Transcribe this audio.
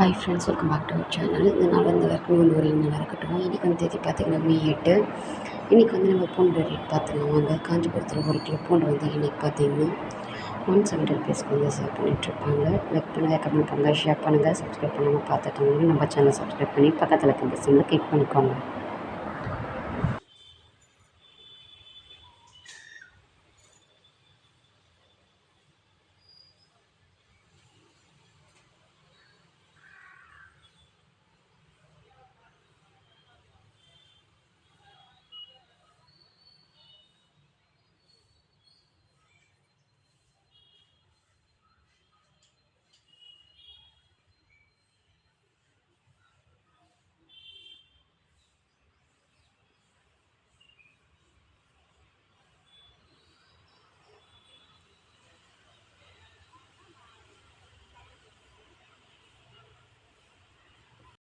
Hi friends welcome back to our channel இந்த நாள் வந்து எல்லாருக்கும் ஒரு நல்லா இருக்கட்டும் இன்றைக்கி வந்து தேதி பார்த்திங்கன்னா மே எட்டு. இன்றைக்கி வந்து நம்ம பூண்டு ரேட் பார்த்துக்கலாம் வாங்க காஞ்சிபுரத்தில் ஒரு கிலோ பூண்டு வந்து இன்றைக்கி பார்த்திங்கன்னா ஒன் செவன்ட்டி ருபீஸ்க்கு வந்து சேல் பண்ணிகிட்ருப்பாங்க லைக் பண்ணுங்கள் கமெண்ட் பண்ணுங்கள் ஷேர் பண்ணுங்கள் சப்ஸ்கிரைப் பண்ணாமல் பார்த்துட்டு நம்ம சேனல் சப்ஸ்கிரைப் பண்ணி பக்கத்தில் இருக்க சிம்மில் கிளிக் பண்ணிக்கோங்க.